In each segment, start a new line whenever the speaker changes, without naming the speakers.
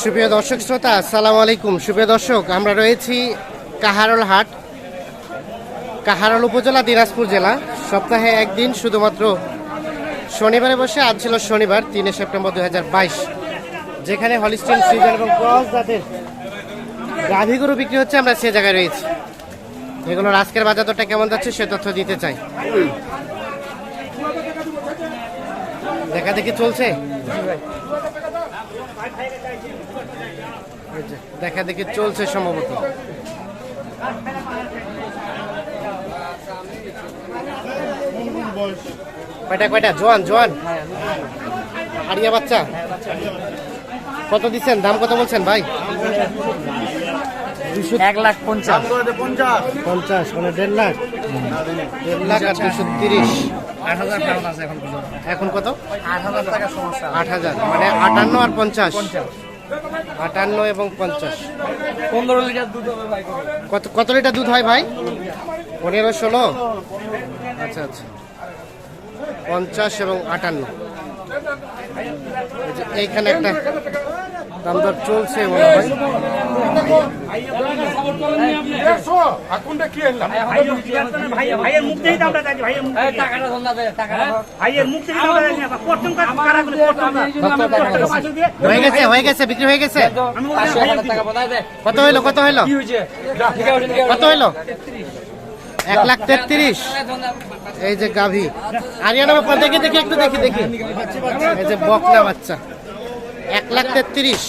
সুপ্রিয় দর্শক শ্রোতা, আসসালামু আলাইকুম। সুপ্রিয় দর্শক, আমরা রয়েছি কাহারল হাট, কাহারল উপজেলা, দিনাজপুর জেলা। সপ্তাহে একদিন, শুধুমাত্র শনিবারে বসে, আজ ছিল শনিবার, তিনে সেপ্টেম্বর দুই যেখানে হলিস্টিন সিজন এবং ক্রস জাতের গাভী গরু বিক্রি হচ্ছে, আমরা সে জায়গায় রয়েছি। এগুলোর আজকের বাজার দরটা কেমন যাচ্ছে, সে তথ্য দিতে চাই। দেখা দেখি চলছে? দেখা দেখি চলছে সম্ভবত। কয়টা কয়টা? জোয়ান জোয়ান। হারিয়া বাচ্চা। কত দিচ্ছেন? দাম কত বলছেন ভাই? দুশো
এক লাখ পঞ্চাশ।
পঞ্চাশ মানে দেড় লাখ। দেড় লাখ আর দুশো তিরিশ।
আট হাজার টাকা আছে এখন
এখন কত?
আট হাজার টাকা সমস্যা।
আট হাজার মানে আটান্ন আর পঞ্চাশ। আটান্ন এবং পঞ্চাশ।
পনেরো লিটার দুধ হবে ভাই
কত কত লিটার দুধ হয় ভাই? পনেরো ষোলো? আচ্ছা আচ্ছা। পঞ্চাশ এবং আটান্ন। এই এইখানে একটা দাম দর চলছে মনে হয়।
ভাইয়ের মুখ দেখি ভাইয়ের মুখ ভাইয়ের মুখ দেখি প্রথম কাজ কারা করে
হয়ে গেছে হয়ে গেছে বিক্রি হয়ে গেছে। কত হইল কত হইল? কত হইল? এক লাখ তেত্রিশ। এই যে গাভী। আরিয়ানা দেখি দেখে একটু দেখি দেখি। এই যে বকনা বাচ্চা। এক লাখ তেত্রিশ।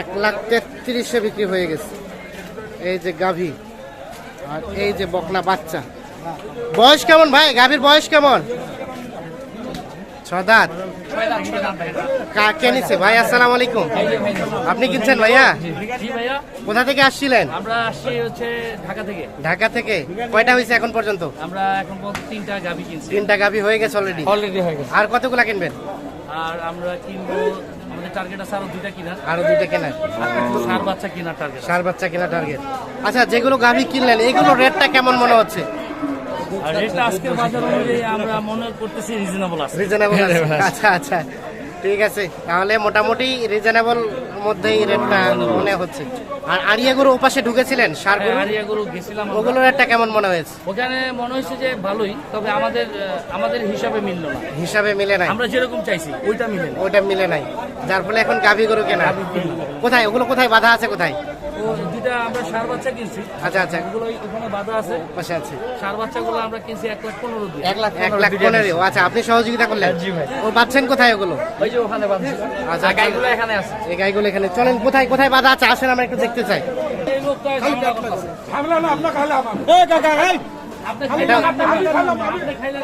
এক লাখ তেত্রিশে বিক্রি হয়ে গেছে। এই যে গাভী আর এই যে বকনা বাচ্চা। বয়স কেমন ভাই? গাভীর বয়স কেমন? ছদাত কে নিছে? ভাই আসসালামু আলাইকুম। আপনি কিনছেন ভাইয়া? কোথা থেকে আসছিলেন?
আমরা আসছি হচ্ছে ঢাকা থেকে।
ঢাকা থেকে। কয়টা হয়েছে এখন পর্যন্ত?
আমরা এখন পর্যন্ত তিনটা গাভি কিনছি।
তিনটা গাভী হয়ে গেছে অলরেডি
অলরেডি হয়ে গেছে।
আর কতগুলা কিনবেন?
আর আমরা কিনবো টার্গেট আছে আরও দুইটা কিনার।
আরও দুইটা কেনার।
সার বাচ্চা কেনার টার্গেট
সার বাচ্চা কেনা টার্গেট আচ্ছা যেগুলো গাভী কিনলেন এগুলো রেটটা কেমন মনে হচ্ছে?
আর রেটটা আজকের বাজার অনুযায়ী আমরা মনে করতেছি রিজনেবল আছে।
রিজনেবল আচ্ছা আচ্ছা। ঠিক আছে তাহলে মোটামুটি রিজনেবল মধ্যেই রেটটা মনে হচ্ছে। আর আরিয়াগুরু ওপাশে ঢুকেছিলেন সার গরু?
আরিয়া গরু গেছিলাম।
ওগুলো রেটটা কেমন মনে হয়েছে?
ওখানে মনে হয়েছে যে ভালোই তবে আমাদের আমাদের হিসাবে মিললো না।
হিসাবে মিলে নাই?
আমরা যেরকম চাইছি ওইটা মিলে
ওইটা মিলে নাই। যার ফলে এখন গাভী গরু কেনা। কোথায়? ওগুলো কোথায়? বাধা আছে কোথায়?
দুইটা আমরা সার বাচ্চা কিনছি।
আচ্ছা আচ্ছা।
ওগুলো ওখানে বাধা আছে।
পাশে আছে।
সার বাচ্চাগুলো আমরা কিনছি এক লাখ পনেরো দিয়ে।
এক লাখ এক লাখ পনেরো আচ্ছা আপনি সহযোগিতা করলেন?
জি ভাই।
ও পাচ্ছেন কোথায় ওগুলো?
ওই যে ওখানে বাঁধছি।
আচ্ছা,
গাইগুলো এখানে আছে।
এই গাইগুলো এখানে। চলেন কোথায় কোথায় বাধা আছে? আসেন আমরা একটু দেখতে চাই।
আপনি খাইলেন, আপনি খাইলেন।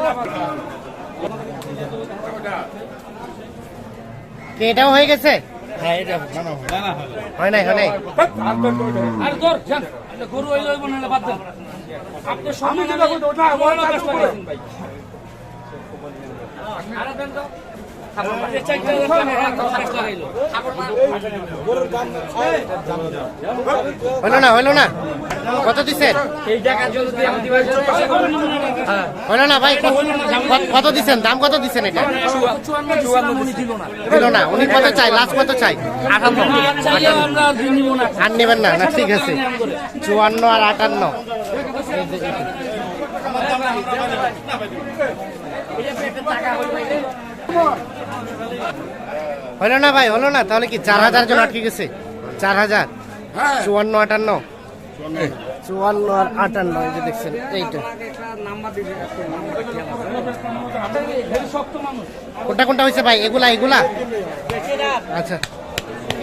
এটাও হয়ে গেছে? হয় নাই হয় নাই
আরে ধর, যান। এটা গরু হইলে হইবো না, বাদ দেন। আপনি। আরে দেন তো।
হলো না হলো না কত দিচ্ছেন
দিবার জন্য হ্যাঁ।
হলো না ভাই কত- দিচ্ছেন দাম কত দিচ্ছেন এটা?
দিল না
উনি কত চাই? লাস্ট কত চাই?
আটান্ন
আর নেবেন না না ঠিক আছে। চুয়ান্ন আর আটান্ন। হলো না ভাই হলো না? তাহলে কি চার হাজার জন আটকে গেছে? চার হাজার। চুয়ান্ন আটান্ন। চুয়ান্ন আর আটান্ন, এই যে দেখছেন, এইটা। কোনটা কোনটা হয়েছে ভাই? এগুলা এগুলা? আচ্ছা।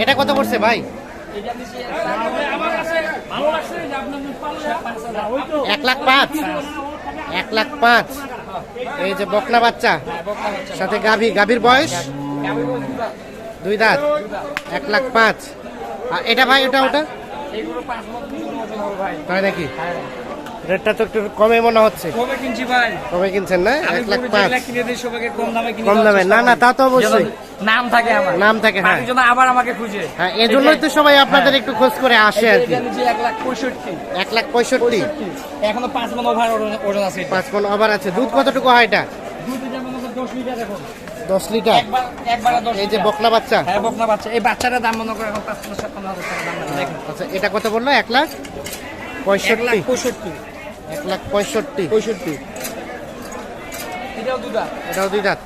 এটা কত পড়ছে ভাই? এক লাখ পাঁচ। এক লাখ পাঁচ। এই যে বকনা বাচ্চা। সাথে গাভী। গাভীর বয়স? দুই দাঁত। এক লাখ পাঁচ। আর এটা ভাই, ওটা ওটা? তাই নাকি? রেটটা তো একটু কমে মনে হচ্ছে।
কবে কিনছি ভাই।
কমে কিনছেন না? এক লাখ পাঁচ।
কিনে দিই সবাইকে কম দামে কিনে
কম দামে। না না তা তো অবশ্যই।
নাম থাকে আমার।
নাম থাকে, হ্যাঁ।
যেন আবার আমাকে খুঁজে।
হ্যাঁ এজন্যই তো সবাই আপনাদের একটু খোঁজ করে আসে আর কি।
এক লাখ পঁয়ষট্টি।
এক লাখ পঁয়ষট্টি?
এখনও পাঁচ মন ওভার ওজন আছে
পাঁচ পন আবার আছে। দুধ কতটুকু হয় এটা?
দুধ যেমন দশ লিটার এখন।
দশ লিটার? এই যে। বকনা বাচ্চা?
হ্যাঁ বকনা বাচ্চা। এই বাচ্চাটার দাম মনে করে এখন পাঁচ টাকা
আচ্ছা এটা কত বলল? এক লাখ? পঁয়ষট্টি।
পঁয়ষট্টি।
এক লাখ পঁয়ষট্টি।
পঁয়ষট্টি। এটাও দুটা
এটাও দুই দাঁত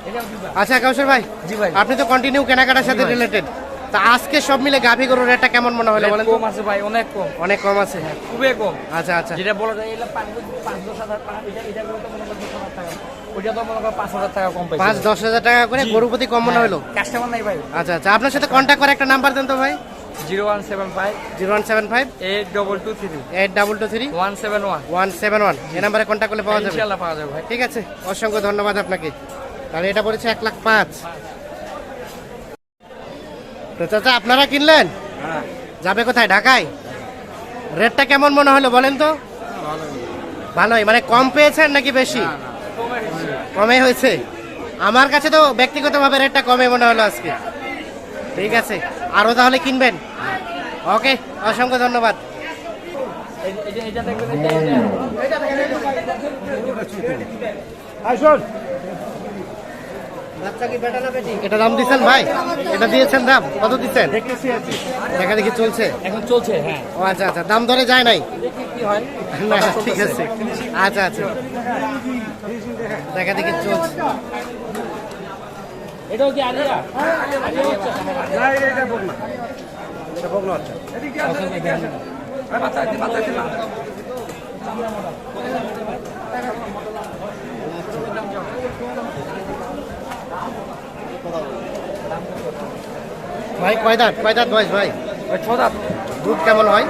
আচ্ছা কাউসার ভাই
জি ভাই।
আপনি তো কন্টিনিউ কেনাকাটার সাথে রিলেটেড তা আজকে সব মিলে গাভী গরুর রেটটা কেমন মনে হলো বলেন
কম আছে ভাই অনেক কম।
অনেক কম আছে।
খুবই কম।
আচ্ছা আচ্ছা।
যেটা বলা যায় এটা পাঁচ পাঁচ দশ হাজার পাঁচ এটা এটা তো মনে করো দশ হাজার টাকা। ওইটা তো মনে করো হাজার টাকা কম পাইছে।
পাঁচ দশ হাজার টাকা করে গরু প্রতি কম মনে হলো?
কাস্টমার নাই ভাই।
আচ্ছা আচ্ছা। আপনার সাথে কন্ট্যাক্ট করে একটা নাম্বার দেন তো ভাই।
Zero one seven five
zero one seven five
eight double two three.
Eight double two three
one seven one.
One seven one. এই নাম্বারে কন্ট্যাক্ট করলে পাওয়া যাবে।
ইনশাল্লাহ পাওয়া যাবে ভাই।
ঠিক আছে অসংখ্য ধন্যবাদ আপনাকে। তাহলে এটা পড়েছে এক লাখ পাঁচ। তো চাচা আপনারা কিনলেন? যাবে কোথায়? ঢাকায়? রেটটা কেমন মনে হলো বলেন তো? ভালোই। মানে কম পেয়েছেন নাকি বেশি? কমে হয়েছে। আমার কাছে তো ব্যক্তিগতভাবে রেটটা কমে মনে হলো আজকে। ঠিক আছে। আরও তাহলে কিনবেন। ওকে অসংখ্য ধন্যবাদ।
এটা
দাম দিচ্ছেন ভাই? এটা দিয়েছেন দাম? কত দিচ্ছেন? দেখা দেখি চলছে।
এখন চলছে হ্যাঁ।
ও আচ্ছা আচ্ছা দাম ধরে যায় নাই?
দেখি কি হয়।
না ঠিক আছে। আচ্ছা আচ্ছা। দেখা দেখি চলছে।
এটাও কি আলিয়া?
ভাই কয় দাঁত? কয় দাঁত বয়স ভাই?
ওই ছ দাঁত।
দুধ কেমন হয়?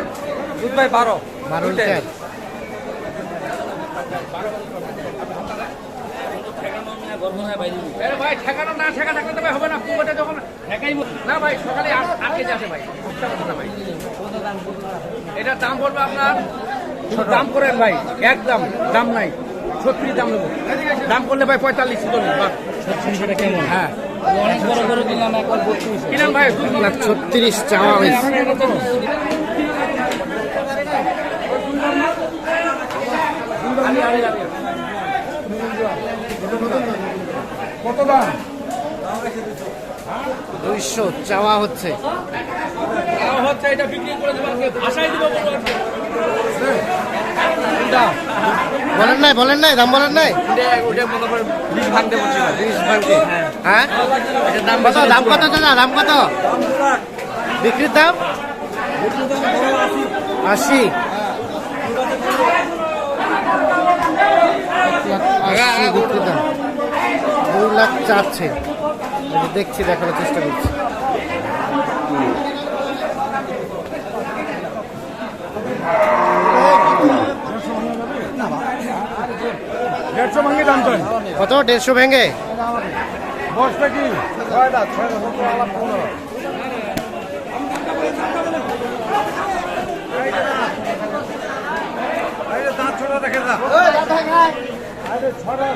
দুধ ভাই বারো।
বারো লিটার।
আরে ভাই ঠেকানো না ঠেকা থাকলে ভাই হবে না। কুয়োটা যখন ঠেকাই না ভাই সকালে আট আট কেজি আসে ভাই। বুঝতে ভাই। এটার দাম পড়বে আপনার? দাম করেন ভাই। একদম দাম নাই। ছত্রিশ দাম নেব। দাম করলে ভাই পঁয়তাল্লিশ
কেমন?
হ্যাঁ। অনেক বড় বড় কিনলাম একবার কিনাম ভাই? দুধ
ছত্রিশ চাওয়া হয়েছে।
কত দাম
দুইশো চাওয়া হচ্ছে।
হচ্ছে এটা বিক্রি করে দেবো দিব
বলেন নাই বলেন নাই দাম বলেন নাই?
ভাঙতে
হ্যাঁ।
দাম
কত? দাম কত দাদা? দাম কত? বিক্রির দাম? আশি। আশি বিক্রির দাম। দুই লাখ চাচ্ছে দেখছি দেখানোর চেষ্টা করছি। কত? দেড়শো ভেঙে?
দাঁত ছোট দেখে ছড়া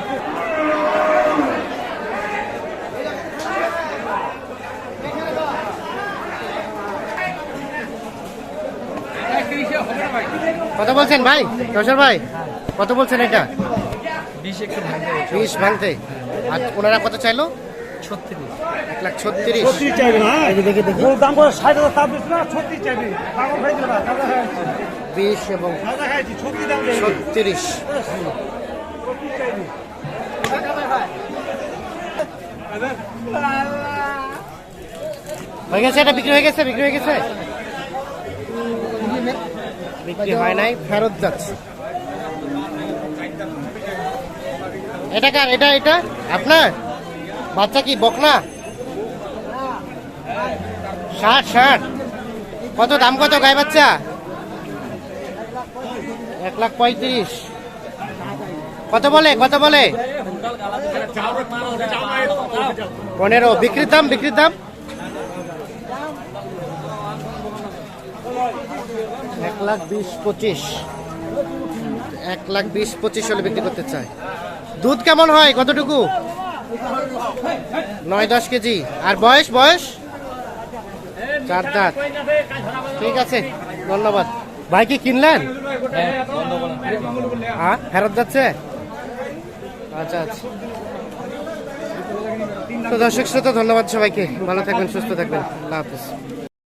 কত বলছেন ভাই? কৌশল ভাই কত বলছেন এটা? বিশ ভাঙতে আর ওনারা কত চাইলো?
ছত্রিশ।
এক লাখ বিশ এবং
ছত্রিশ।
হয়ে গেছে? এটা বিক্রি হয়ে গেছে? বিক্রি হয়ে গেছে? বিক্রি হয় নাই। ফেরত যাচ্ছে। এটা কার? এটা এটা? আপনার? বাচ্চা কি? বকনা? ষাট ষাট। কত দাম কত গায়ে বাচ্চা? এক লাখ পঁয়ত্রিশ। কত বলে? কত বলে? পনেরো। বিক্রির দাম বিক্রির দাম? লাখ বিশ পঁচিশ। এক লাখ বিশ পঁচিশ হলে বিক্রি করতে চায়। দুধ কেমন হয়? কতটুকু? নয় দশ কেজি। আর বয়স? বয়স? চার দাঁত। ঠিক আছে, ধন্যবাদ। ভাই, কি কিনলেন? হ্যাঁ ফেরত যাচ্ছে? আচ্ছা আচ্ছা। তো দর্শক শ্রোতা, ধন্যবাদ সবাইকে। ভালো থাকবেন, সুস্থ থাকবেন। আল্লাহ হাফিজ।